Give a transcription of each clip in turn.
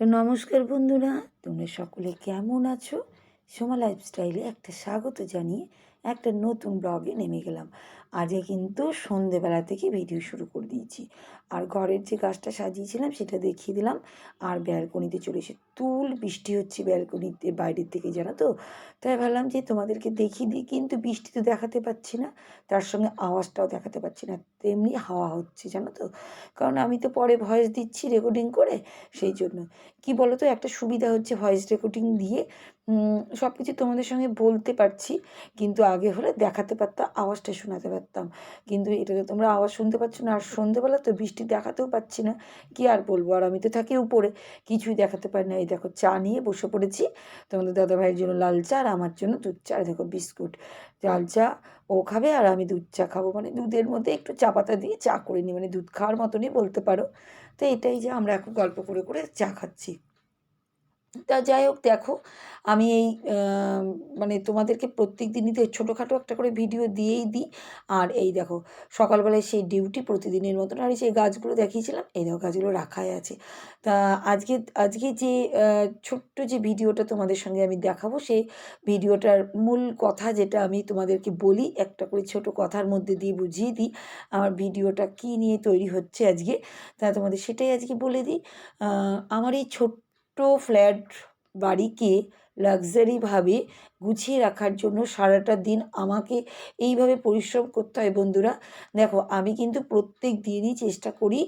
তো নমস্কার বন্ধুরা, তোমরা সকলে কেমন আছো? সোমা লাইফস্টাইলে একটা স্বাগত জানিয়ে একটা নতুন ব্লগে নেমে গেলাম। আজকে কিন্তু সন্ধেবেলা থেকে ভিডিও শুরু করে দিয়েছি। আর ঘরের যে গাছটা সাজিয়েছিলাম সেটা দেখিয়ে দিলাম। আর ব্যালকনিতে চলে এসে তুল, বৃষ্টি হচ্ছে ব্যালকনিতে বাইরের থেকে জানো তো? তাই ভাবলাম যে তোমাদেরকে দেখিয়ে দিই, কিন্তু বৃষ্টি তো দেখাতে পাচ্ছি না। তার সঙ্গে আওয়াজটাও দেখাতে পাচ্ছি না। তেমনি হাওয়া হচ্ছে জানো তো? কারণ আমি তো পরে ভয়েস দিচ্ছি রেকর্ডিং করে, সেই জন্য। কি বলো তো একটা সুবিধা হচ্ছে ভয়েস রেকর্ডিং দিয়ে সব কিছু তোমাদের সঙ্গে বলতে পারছি। কিন্তু আগে হলে দেখাতে পারতাম আওয়াজটা শোনাতে পারতাম কিন্তু এটা তো তোমরা আওয়াজ শুনতে পাচ্ছ না। আর সন্ধ্যেবেলা তো বৃষ্টি দেখাতেও পাচ্ছি না। কি আর বলব? আর আমি তো থাকি উপরে। কিছুই দেখাতে পারি না। এই দেখো চা নিয়ে বসে পড়েছি। তোমাদের দাদা ভাইয়ের জন্য লাল চা আর আমার জন্য দুধ চা। আর দেখো বিস্কুট। লাল চা ও খাবে আর আমি দুধ চা খাব। মানে দুধের মধ্যে একটু চা পাতা দিয়ে চা করে নিই মানে দুধ খাওয়ার মতনই বলতে পারো। তো এটাই যে আমরা এখন গল্প করে করে চা খাচ্ছি। তা যাই হোক, দেখো, আমি এই মানে তোমাদেরকে প্রত্যেক দিনই তো ছোটোখাটো একটা করে ভিডিও দিয়েই দিই। আর এই দেখো, সকালবেলায় সেই ডিউটি প্রতিদিনের মতন, আর সেই গাছগুলো দেখিয়েছিলাম, এই দেখো গাছগুলো রাখাই আছে। তা আজকে আজকে যে ছোট্ট যে ভিডিওটা তোমাদের সঙ্গে আমি দেখাবো, সেই ভিডিওটার মূল কথা যেটা আমি তোমাদেরকে বলি, একটা করে ছোট কথার মধ্যে দিয়ে বুঝিয়ে দিই, আমার ভিডিওটা কী নিয়ে তৈরি হচ্ছে আজকে। তা তোমাদের সেটাই আজকে বলে দিই। আমার এই ছোট্ট ফ্ল্যাট বাড়িকে লাক্সারিভাবে গুছিয়ে রাখার জন্য সারাটা দিন আমাকে এইভাবে পরিশ্রম করতে হয় বন্ধুরা। দেখো, আমি কিন্তু প্রত্যেক দিনই চেষ্টা করি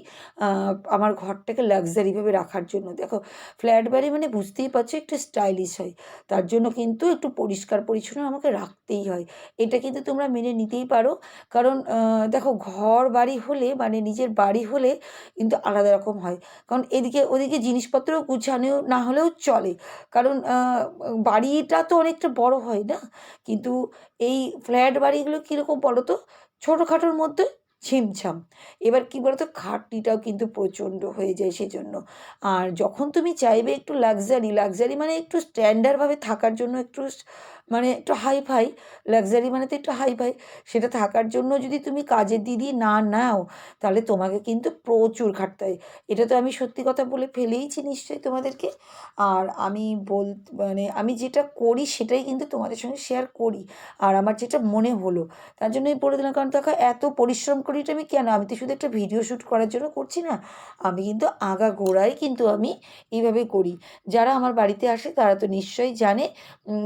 আমার ঘরটাকে লাক্সারিভাবে রাখার জন্য। দেখো ফ্ল্যাট বাড়ি মানে বুঝতেই পারছ একটু স্টাইলিশ হয়। তার জন্য কিন্তু একটু পরিষ্কার পরিচ্ছন্ন আমাকে রাখতেই হয়। এটা কিন্তু তোমরা মেনে নিতেই পারো। কারণ দেখো, ঘর বাড়ি হলে মানে নিজের বাড়ি হলে কিন্তু আলাদা রকম হয়। কারণ এদিকে, ওদিকে জিনিসপত্র গুছানো না হলেও চলে। কারণ বাড়িটা তো অনেকটা বড় হয় না? কিন্তু এই ফ্ল্যাট বাড়িগুলো কীরকম বলো তো ছোটোখাটোর মধ্যে ছিমছাম এবার কী বলতো? খাটনিটাও কিন্তু প্রচণ্ড হয়ে যায় সেজন্য। আর যখন তুমি চাইবে একটু লাক্সারি লাক্সারি মানে একটু স্ট্যান্ডার্ডভাবে থাকার জন্য একটু মানে একটু হাই ফাই লাক্সারি মানে তো একটু হাই ফাই সেটা থাকার জন্য যদি তুমি কাজের দিদি না নাও, তাহলে তোমাকে কিন্তু প্রচুর খাটতে হয়। এটা তো আমি সত্যি কথা বলে ফেলেইছি নিশ্চয়ই তোমাদেরকে। আর আমি বল মানে আমি যেটা করি সেটাই কিন্তু তোমাদের সঙ্গে শেয়ার করি। আর আমার যেটা মনে হলো, তার জন্যই বলে দিলাম, কারণ দেখো এত পরিশ্রম করি এটা আমি কেন? আমি তো শুধু একটা ভিডিও শ্যুট করার জন্য করছি না। আমি কিন্তু আগা গোড়ায় কিন্তু আমি এইভাবে করি। যারা আমার বাড়িতে আসে তারা তো নিশ্চয়ই জানে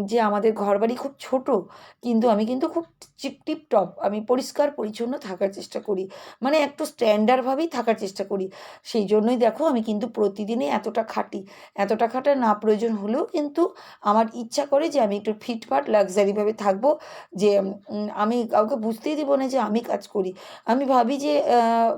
যে আমাদের ঘর বাড়ি খুব ছোট, কিন্তু আমি কিন্তু খুব টিপ, টপ আমি পরিষ্কার, পরিচ্ছন্ন থাকার চেষ্টা করি। মানে একটু স্ট্যান্ডার্ডভাবেই থাকার চেষ্টা করি। সেই জন্যই দেখো আমি কিন্তু প্রতিদিনই এতটা খাটি। এতটা খাটা না প্রয়োজন হলেও কিন্তু আমার ইচ্ছা করে যে আমি একটু ফিটফাট লাক্সারিভাবে থাকব, যে আমি কাউকে বুঝতেই দেবো না যে আমি কাজ করি। আমি ভাবি যে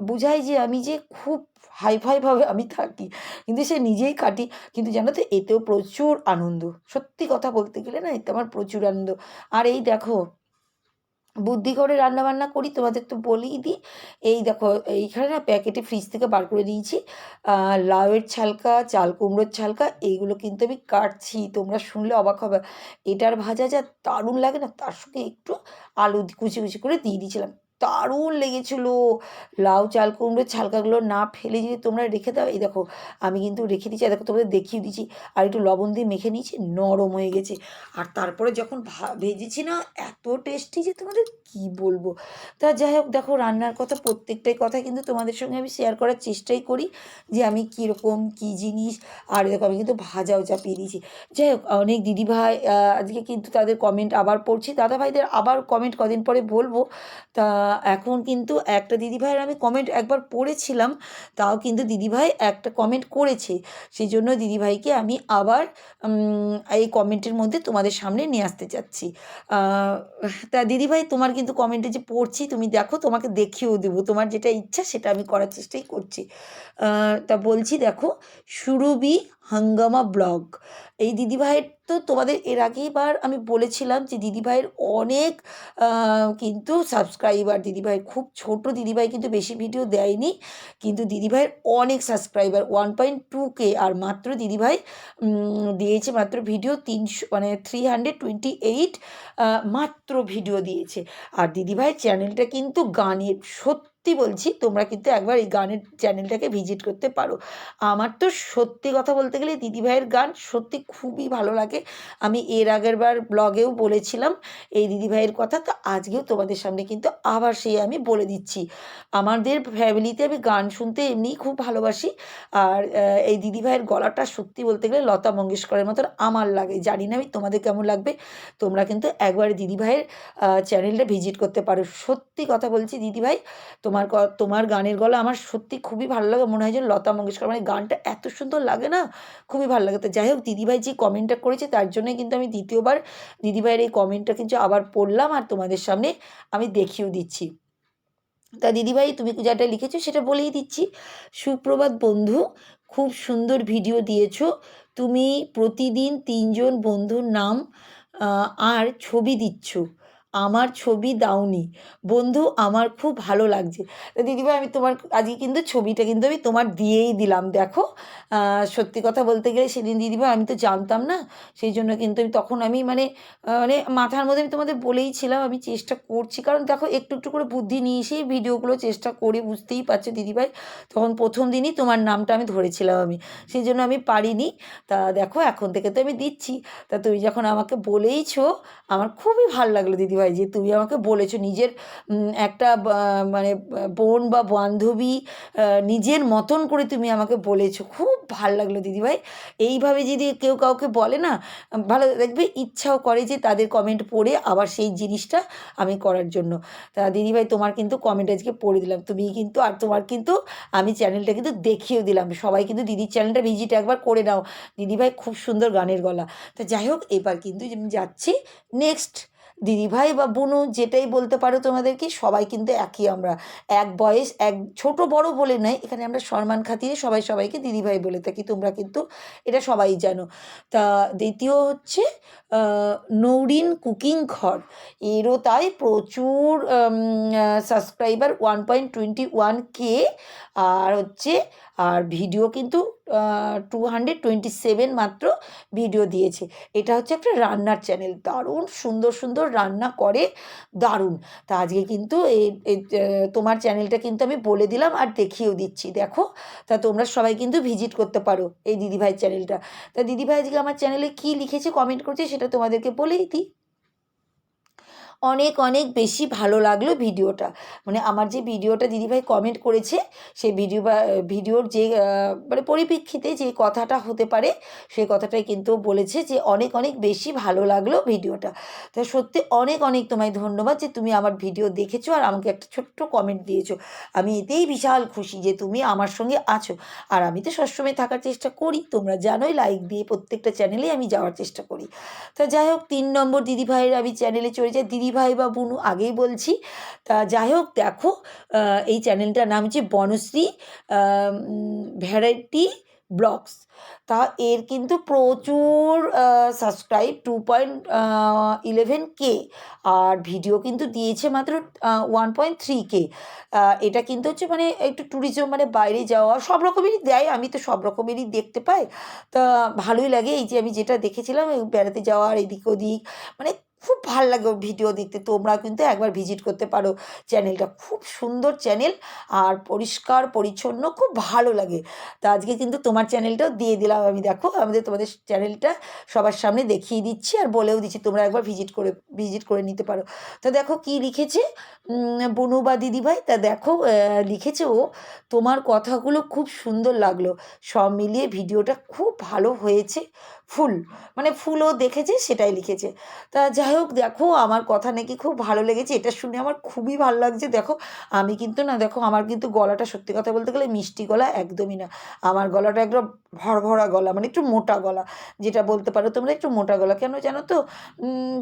বুঝাই যে আমি যে খুব হাইফাইভাবে আমি থাকি। কিন্তু সে নিজেই কাটি কিন্তু জানো তো, এতেও প্রচুর আনন্দ। সত্যি কথা বলতে গেলে না, এতে আমার প্রচুর আনন্দ। আর এই দেখো, বুদ্ধি করে রান্নাবান্না করি, তোমাদের তো বলেই দিই। এই দেখো, এইখানে না প্যাকেটে ফ্রিজ থেকে বার করে দিয়েছি। লাউয়ের ছালকা, চাল কুমড়োর ছালকা, এইগুলো কিন্তু আমি কাটছি। তোমরা শুনলে অবাক হবে। এটার ভাজা যা দারুণ লাগে না, তার সঙ্গে একটু আলু কুচি কুচি করে দিয়ে দিয়েছিলাম। দারুণ লেগেছিলো। লাউ চাল কুমড়োর ছালকাগুলো না ফেলে যদি তোমরা রেখে দাও, এই দেখো আমি কিন্তু রেখে দিচ্ছি দেখো তোমাদের দেখিয়ে দিচ্ছি আর একটু লবণ দিয়ে মেখে নিয়েছি, নরম হয়ে গেছে। আর তারপরে যখন ভেজেছি না, এত টেস্টি যে তোমাদের কি বলব? তা যাই হোক, দেখো রান্নার কথা, প্রত্যেকটাই কথা কিন্তু তোমাদের সঙ্গে আমি শেয়ার করার চেষ্টাই করি, যে আমি কীরকম কী জিনিস, আর দেখো আমি কিন্তু ভাজাও চাপিয়ে দিয়েছি। যাই হোক, অনেক দিদিভাই আজকে কিন্তু তাদের কমেন্ট আবার পড়ছি, দাদা ভাইদের আবার কমেন্ট কদিন পরে বলব। তা এখন কিন্তু একটা দিদিভাইয়ের আমি কমেন্ট একবার পড়েছিলাম, তাও কিন্তু দিদিভাই একটা কমেন্ট করেছে। সেই জন্য দিদিভাইকে আমি আবার এই কমেন্টের মধ্যে তোমাদের সামনে নিয়ে আসতে চাচ্ছি। তা দিদিভাই তোমার কিন্তু কমেন্টে যে পড়ছি, তুমি দেখো তোমাকে দেখিয়েও দেবো। তোমার যেটা ইচ্ছা সেটা আমি করার চেষ্টাই করছি। তা বলছি দেখো, সুরভি হাঙ্গামা ব্লগ। এই দিদিভাইয়ের তো তোমাদের এর আগেইবার আমি বলেছিলাম যে দিদিভাইয়ের অনেক কিন্তু সাবস্ক্রাইবার দিদিভাইয়ের খুব ছোট দিদিভাই কিন্তু বেশি ভিডিও দেয়নি, কিন্তু দিদিভাইয়ের অনেক subscriber one point two K আর মাত্র দিদিভাই দিয়েছে মাত্র ভিডিও তিনশো মানে থ্রি হান্ড্রেড টোয়েন্টি এইট মাত্র ভিডিও দিয়েছে। আর দিদিভাইয়ের চ্যানেলটা কিন্তু গানের সত্যি সত্যি বলছি, তোমরা কিন্তু একবার এই গানের চ্যানেলটাকে ভিজিট করতে পারো। আমার তো সত্যি কথা বলতে গেলে দিদিভাইয়ের গান সত্যি খুবই ভালো লাগে। আমি এর আগের বার ব্লগেও বলেছিলাম এই দিদিভাইয়ের কথা, তো আজকেও তোমাদের সামনে কিন্তু আবার সেই আমি বলে দিচ্ছি। আমাদের ফ্যামিলিতে আমি গান শুনতে এমনিই খুব ভালোবাসি, আর এই দিদিভাইয়ের গলাটা সত্যি বলতে গেলে লতা মঙ্গেশকরের মতন আমার লাগে। জানি না আমি তোমাদের কেমন লাগবে, তোমরা কিন্তু একবার দিদিভাইয়ের চ্যানেলটা ভিজিট করতে পারো। সত্যি কথা বলছি দিদিভাই তোমার ক- তোমার গানের গলা আমার সত্যি খুবই ভালো লাগে। মনে হয় যে লতা মঙ্গেশকর। মানে গানটা এত সুন্দর লাগে না? খুবই ভালো লাগে। তো যাই হোক, দিদিভাই যে কমেন্টটা করেছে, তার জন্যই কিন্তু আমি দ্বিতীয়বার দিদিভাইয়ের এই কমেন্টটা কিন্তু আবার পড়লাম আর তোমাদের সামনে আমি দেখিয়েও দিচ্ছি। তা দিদিভাই, তুমি যেটা লিখেছো সেটা বলেই দিচ্ছি। সুপ্রভাত বন্ধু, খুব সুন্দর ভিডিও দিয়েছ। তুমি প্রতিদিন তিনজন বন্ধুর নাম আর ছবি দিচ্ছ। আমার ছবি দাওনি। বন্ধু, আমার খুব ভালো লাগছে। দিদিভাই, আমি তোমার আজকে কিন্তু ছবিটা কিন্তু আমি তোমার দিয়েই দিলাম। দেখো সত্যি কথা বলতে গেলে সেদিন দিদিভাই, আমি তো জানতাম না, সেই জন্য কিন্তু আমি তখন আমি মানে মানে মাথার মধ্যে আমি তোমাদের বলেই ছিলাম, আমি চেষ্টা করছি। কারণ দেখো, একটু একটু করে বুদ্ধি নিয়ে এসেই ভিডিওগুলো চেষ্টা করে, বুঝতেই পারছ দিদিভাই? তখন প্রথম দিনই তোমার নামটা আমি ধরেছিলাম আমি। সেই জন্য আমি পারিনি। তা দেখো, এখন থেকে তো আমি দিচ্ছি। তা তুমি যখন আমাকে বলেইছো, আমার খুবই ভালো লাগল দিদিভাই। যে তুমি আমাকে বলেছ নিজের একটা মানে বোন বা বান্ধবী নিজের মতন করে তুমি আমাকে বলেছ। খুব ভালো লাগল দিদিভাই। এইভাবে যদি কেউ কাউকে বলে না, ভালো দেখবে, ইচ্ছাও করে যে তাদের কমেন্ট পড়ে আবার সেই জিনিসটা আমি করার জন্য। তা দিদিভাই, তোমার কিন্তু কমেন্ট আজকে পড়ে দিলাম। তুমি কিন্তু, আর তোমার কিন্তু, আমি চ্যানেলটা কিন্তু দেখিয়েও দিলাম। সবাই কিন্তু দিদির চ্যানেলটা ভিজিট একবার করে নাও। দিদিভাই, খুব সুন্দর গানের গলা। তো যাই হোক, এবার কিন্তু আমি যাচ্ছি নেক্সট দিদিভাই বা বুনু যেটাই বলতে পারো তোমাদেরকে, সবাই কিন্তু একই আমরা। এক বয়স, এক ছোট বড় বলে নয়, এখানে আমরা সম্মান খাতিরে সবাই সবাইকে দিদিভাই বলে থাকি, তোমরা কিন্তু এটা সবাই জানো। তা দ্বিতীয় হচ্ছে নৌরিন কুকিং ঘর। এরও তাই প্রচুর subscriber one point twenty one K আর হচ্ছে, আর ভিডিও কিন্তু টু হান্ড্রেড টোয়েন্টি সেভেন মাত্র ভিডিও দিয়েছে। এটা হচ্ছে একটা রান্নার চ্যানেল দারুণ সুন্দর সুন্দর রান্না করে, দারুণ। তা আজকে কিন্তু এই তোমার চ্যানেলটা কিন্তু আমি বলে দিলাম আর দেখিয়েও দিচ্ছি। দেখো, তা তোমরা সবাই কিন্তু ভিজিট করতে পারো এই দিদিভাই চ্যানেলটা তা দিদিভাই আজকে আমার চ্যানেলে কী লিখেছে কমেন্ট করেছে সেটা তোমাদেরকে বলেই দিই। অনেক অনেক বেশি ভালো লাগল ভিডিওটা। মানে আমার যে ভিডিওটা দিদিভাই কমেন্ট করেছে, সেই ভিডিও বা, ভিডিওর যে মানে পরিপ্রেক্ষিতে যে কথাটা হতে পারে, সেই কথাটাই কিন্তু বলেছে যে অনেক অনেক বেশি ভালো লাগল ভিডিওটা। তো সত্যি অনেক অনেক তোমায় ধন্যবাদ যে তুমি আমার ভিডিও দেখেছ আর আমাকে একটা ছোট্ট কমেন্ট দিয়েছ। আমি এতেই বিশাল খুশি যে তুমি আমার সঙ্গে আছো। আর আমি তো সবসময় থাকার চেষ্টা করি, তোমরা জানোই লাইক দিয়ে প্রত্যেকটা চ্যানেলে আমি যাওয়ার চেষ্টা করি। তা যাই হোক, তিন নম্বর দিদিভাইয়ের আমি চ্যানেলে চলে যাই। দিদিভাই বা বুনু আগেই বলছি। তা যাই হোক দেখো এই চ্যানেলটার নাম হচ্ছে বনশ্রী ভ্যারাইটি ব্লগস। তা এর কিন্তু প্রচুর subscribe two point eleven K. আর ভিডিও কিন্তু দিয়েছে মাত্র ওয়ান পয়েন্ট থ্রি কে। এটা কিন্তু হচ্ছে মানে একটু ট্যুরিজম মানে বাইরে যাওয়া সব রকমেরই দেয়, আমি তো সব রকমেরই দেখতে পাই। তা ভালোই লাগে এই যে আমি যেটা দেখেছিলাম বেড়াতে যাওয়ার এদিক ওদিক মানে খুব ভালো লাগে ওর ভিডিও দেখতে। তোমরা কিন্তু একবার ভিজিট করতে পারো চ্যানেলটা খুব সুন্দর চ্যানেল আর পরিষ্কার, পরিচ্ছন্ন, খুব ভালো লাগে। তা আজকে কিন্তু তোমার চ্যানেলটাও দিয়ে দিলাম আমি। দেখো, আমাদের তোমাদের চ্যানেলটা সবার সামনে দেখিয়ে দিচ্ছি আর বলেও দিচ্ছি, তোমরা একবার ভিজিট করে ভিজিট করে নিতে পারো। তো দেখো কি লিখেছে? বনু বা দিদিভাই তা দেখো লিখেছে ও, তোমার কথাগুলো খুব সুন্দর লাগল। সব মিলিয়ে ভিডিওটা খুব ভালো হয়েছে। ফুল। মানে ফুলও দেখেছে, সেটাই লিখেছে। তা যাই হোক, দেখো, আমার কথা নাকি খুব ভালো লেগেছে। এটা শুনে আমার খুবই ভালো লাগছে। দেখো, আমি কিন্তু না, দেখো, আমার কিন্তু গলাটা সত্যি কথা বলতে গেলে মিষ্টি গলা একদমই না। আমার গলাটা একদম ভরভরা গলা মানে একটু মোটা গলা। যেটা বলতে পারো তোমরা, একটু মোটা গলা। কেন জানো তো?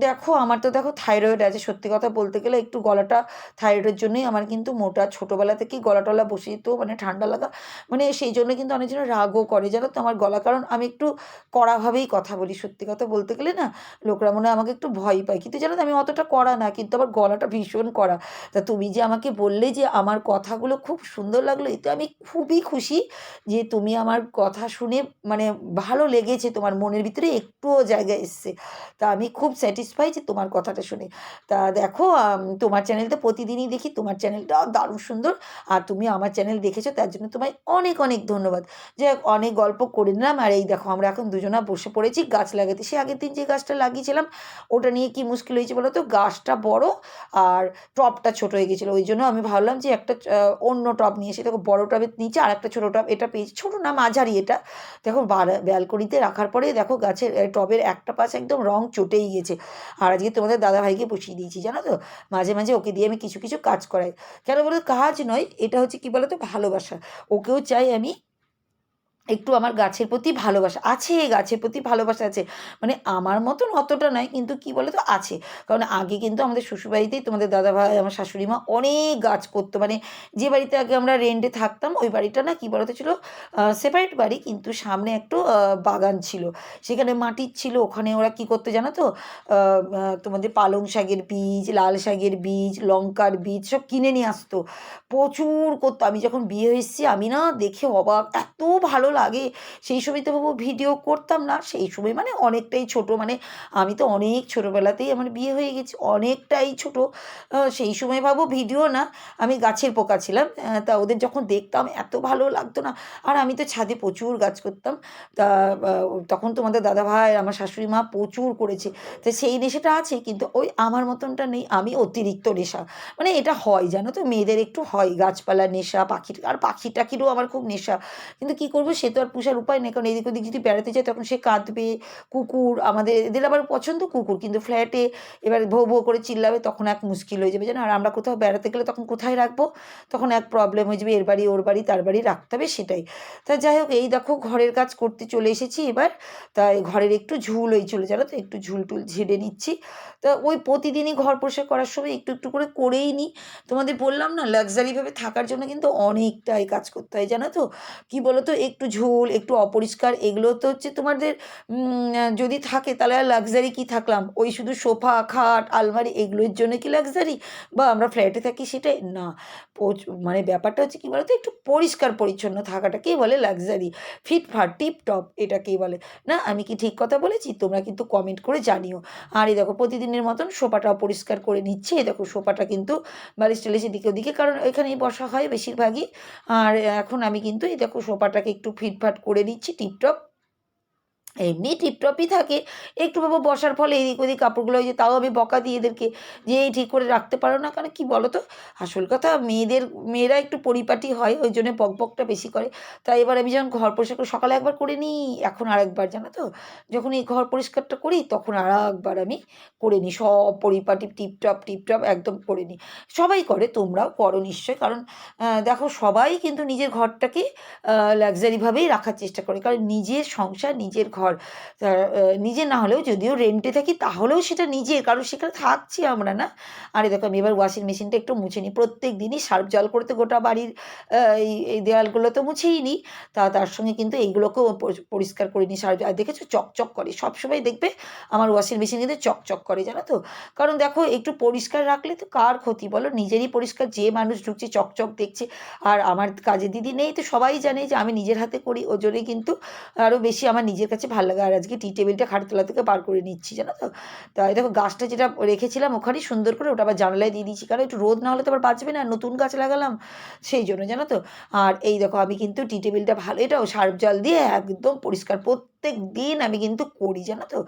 দেখো, আমার তো দেখো থাইরয়েড আছে। সত্যি কথা বলতে গেলে একটু গলাটা থাইরয়েডের জন্যই আমার কিন্তু মোটা। ছোটোবেলা থেকেই গলা টলা বসে যেত মানে ঠান্ডা লাগা মানে সেই জন্য কিন্তু অনেকজন রাগও করে। জানো তো, আমার গলা, কারণ আমি একটু কড়াভাবেই কথা বলি। সত্যি কথা বলতে গেলে না, লোকরা মনে হয় আমাকে একটু ভয় ভয় পাই কিন্তু জানো তো, আমি অতটা করা না, কিন্তু আমার গলাটা ভীষণ করা তা তুমি যে আমাকে বললে যে আমার কথাগুলো খুব সুন্দর লাগল, এতে আমি খুবই খুশি যে তুমি আমার কথা শুনে মানে ভালো লেগেছে, তোমার মনের ভিতরে একটুও জায়গা এসছে। তা আমি খুব স্যাটিসফাই যে তোমার কথাটা শুনে। তা দেখো তোমার চ্যানেলটা প্রতিদিনই দেখি, তোমার চ্যানেলটাও দারুণ সুন্দর। আর তুমি আমার চ্যানেল দেখেছ, তার জন্য তোমায় অনেক অনেক ধন্যবাদ। যে অনেক গল্প করে নিলাম। আর এই দেখো, আমরা এখন দুজনা বসে পড়েছি, গাছ লাগাতে। সে আগের দিন যে গাছটা লাগিয়েছিলাম, ওটা নিয়ে কি মুশকিল হয়েছে বলো তো? গাছটা বড় আর টবটা ছোট হয়ে গেছিল। ওই জন্য আমি ভাবলাম যে একটা অন্য টব নিয়ে এসে, দেখো বড় টবের নিচে আর একটা ছোটো টব এটা পেয়েছি। ছোটো না, মাঝারি এটা। দেখো ব্যালকনিতে রাখার পরে দেখো গাছের টবের একটা পাশে একদম রং চটেই গেছে। আর আজকে তোমাদের দাদাভাইকে বসিয়ে দিয়েছি, জানো তো? মাঝে মাঝে ওকে দিয়ে আমি কিছু কিছু কাজ করাই। কেন বলো কাজ নয়, এটা হচ্ছে কি বলো তো? ভালোবাসা। ওকেও চাই আমি একটু আমার গাছের প্রতি ভালোবাসা আছে, গাছের প্রতি ভালোবাসা আছে। মানে আমার মতন অতটা নয়, কিন্তু কি বলে তো আছে। কারণ আগে কিন্তু আমাদের শ্বশুরবাড়িতেই তোমাদের দাদা ভাই, আমার শাশুড়ি মা অনেক গাছ করতো। মানে যে বাড়িতে আগে আমরা রেন্টে থাকতাম, ওই বাড়িটা না কী বলতো ছিল? সেপারেট বাড়ি, কিন্তু সামনে একটু বাগান ছিল। সেখানে মাটির ছিল, ওখানে ওরা কী করতো জানো তো? তোমাদের পালং শাকের বীজ, লাল শাকের বীজ, লঙ্কার বীজ সব কিনে নিয়ে আসতো। প্রচুর করতো। আমি যখন বিয়ে হয়েছি আমি না দেখে অবাক, এত ভালো লাগে সেই সময় তো বাবু ভিডিও করতাম না। সেই সময় মানে অনেকটাই ছোট। মানে আমি তো অনেক ছোটোবেলাতেই আমার বিয়ে হয়ে গেছি, অনেকটাই ছোট। সেই সময় ভাবো ভিডিও না, আমি গাছের পোকা ছিলাম। তা ওদের যখন দেখতাম এত ভালো লাগতো না। আর আমি তো ছাদে প্রচুর গাছ করতাম। তা তখন তোমাদের দাদা ভাই আমার শাশুড়ি মা প্রচুর করেছে। তো সেই নেশাটা আছে, কিন্তু ওই আমার মতনটা নেই। আমি অতিরিক্ত নেশা। মানে এটা হয়, জানো তো? মেয়েদের একটু হয় গাছপালার নেশা, পাখির, আর পাখি টাখিরও আমার খুব নেশা। কিন্তু কী করব সে তো আর পুষার উপায় নেই, কারণ এদিক ওদিক যদি বেড়াতে যায় তখন সে কাঁদবে, কুকুর, আমাদের এদের আবার পছন্দ কুকুর, কিন্তু ফ্ল্যাটে এবার ভৌ ভৌ করে চিল্লাবে তখন এক মুশকিল হয়ে যাবে, জানো? আর আমরা কোথাও বেড়াতে গেলে তখন কোথায় রাখব? তখন এক প্রবলেম হয়ে যাবে, এর বাড়ি, ওর বাড়ি, তার বাড়ি রাখতে হবে সেটাই। তা যাই হোক, এই দেখো ঘরের কাজ করতে চলে এসেছি এবার তাই ঘরের একটু ঝুল হয়ে চলে, জানো তো? একটু ঝুল টুল ঝেড়ে নিচ্ছি। তা ওই প্রতিদিনই ঘর পরিষ্কার করার সময় একটু একটু করে করেই নিই। তোমাদের বললাম না লাক্সারিভাবে থাকার জন্য কিন্তু অনেকটাই কাজ করতে হয়, জানো তো? কী বলো তো একটু ঝোল, একটু অপরিষ্কার, এগুলো তো হচ্ছে তোমাদের যদি থাকে তাহলে আর লাক্সারি কী থাকলাম? ওই শুধু সোফা, খাট, আলমারি, এগুলোর জন্য কি লাক্সারি বা আমরা ফ্ল্যাটে থাকি সেটাই? না। মানে ব্যাপারটা হচ্ছে কী বলতো? একটু পরিষ্কার পরিচ্ছন্ন থাকাটাকেই বলে লাক্সারি ফিটফাট টিপ টপ এটাকেই বলে? না, আমি কি ঠিক কথা বলেছি? তোমরা কিন্তু কমেন্ট করে জানিও। আর এই দেখো প্রতিদিনের মতন সোফাটা পরিষ্কার করে নিচ্ছে। এই দেখো সোফাটা কিন্তু বালিশ টালিশ এদিকে ওদিকে, কারণ এখানেই বসা হয় বেশিরভাগই। আর এখন আমি কিন্তু এই দেখো সোফাটাকে একটু ফিটফাট করে নিচ্ছি টিপটপ। এমনি টিপটপই থাকে। একটু বাবু বসার ফলে এদিক ওদিক কাপড়গুলো হয়ে যায় তাও আমি বকা দিই এদেরকে যে এই ঠিক করে রাখতে পারো না কারণ কি বলো তো আসল কথা মেয়েদের, মেয়েরা একটু পরিপাটি হয়, ওই জন্য বকবকটা বেশি করে। তাই এবার আমি যখন ঘর পরিষ্কার করি সকালে একবার করে নিই, এখন আর একবার জানো তো? যখন এই ঘর পরিষ্কারটা করি তখন আর একবার আমি করে নিই, সব পরিপাটি টিপটপ টিপটপ একদম করে নিই। সবাই করে, তোমরাও করো নিশ্চয়, কারণ দেখো সবাই কিন্তু নিজের ঘরটাকে লাক্সারিভাবেই রাখার চেষ্টা করে। কারণ নিজের সংসার, নিজের ঘর আহ, নিজের না হলেও যদিও রেন্টে থাকি তাহলেও সেটা নিজের কারণ সেখানে থাকছি আমরা না। আরে দেখো আমি এবার ওয়াশিং মেশিনটা একটু মুছে নিই। প্রত্যেক দিনই সার্ফ জল করতে গোটা বাড়ির এই দেওয়ালগুলো তো মুছেই নিই তা তার সঙ্গে কিন্তু এইগুলোকেও পরিষ্কার করে নিই সার্ফ আর দেখেছ? চকচক করে। সবসময় দেখবে আমার ওয়াশিং মেশিন কিন্তু চকচক করে জানো তো? কারণ দেখো একটু পরিষ্কার রাখলে তো কার ক্ষতি বলো? নিজেরই পরিষ্কার যে মানুষ ঢুকছে চকচক দেখছে। আর আমার কাজে দিদি নেই তো সবাই জানে যে আমি নিজের হাতে করি। ওই জন্যই কিন্তু আরও বেশি আমার নিজের কাছে ভালো লাগে। আর আজকে টি টেবিলটা খাটতলা থেকে বার করে নিচ্ছি, জানো তো? তাই দেখো, গাছটা যেটা রেখেছিলাম ওখানেই সুন্দর করে ওটা আবার জানালায় দিয়ে দিয়েছি কারণ একটু রোদ না হলে তো আবার বাঁচবে না, নতুন গাছ লাগালাম সেই জন্য, জানো তো? আর এই দেখো, আমি কিন্তু টি টেবিলটা ভালো, এটাও সার্ফ জল দিয়ে একদম পরিষ্কার প্রত্যেক দিন আমি কিন্তু করি, জানো তো?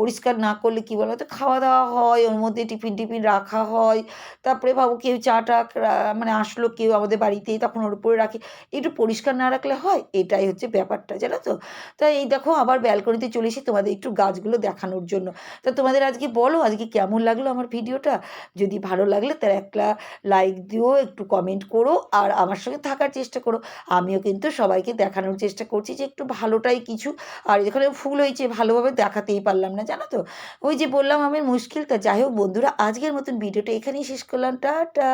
পরিষ্কার না করলে কী বলো তো খাওয়া দাওয়া হয়, ওর মধ্যে টিফিন টিফিন রাখা হয়, তারপরে ভাবো কেউ চা টা মানে আসলো কেউ আমাদের বাড়িতে, তখন ওর উপরে রাখি। একটু পরিষ্কার না রাখলে হয়, এটাই হচ্ছে ব্যাপারটা, জানো তো? তাই এই দেখো, আবার ব্যালকনিতে চলে এসেছি তোমাদের একটু গাছগুলো দেখানোর জন্য। তা তোমাদের আজকে বলো, আজকে কেমন লাগল আমার ভিডিওটা? যদি ভালো লাগলে তার একটা লাইক দিও, একটু কমেন্ট করো, আর আমার সঙ্গে থাকার চেষ্টা করো। আমিও কিন্তু সবাইকে দেখানোর চেষ্টা করছি যে একটু ভালোটাই কিছু। আর এখানে ফুল হয়েছে, ভালোভাবে দেখাতেই পারলাম না, জানো তো? ওই যে বললাম আমার মুশকিল, তা যাই হোক বন্ধুরা, আজকের মতন ভিডিওটা এখানেই শেষ করলাম। টাটা!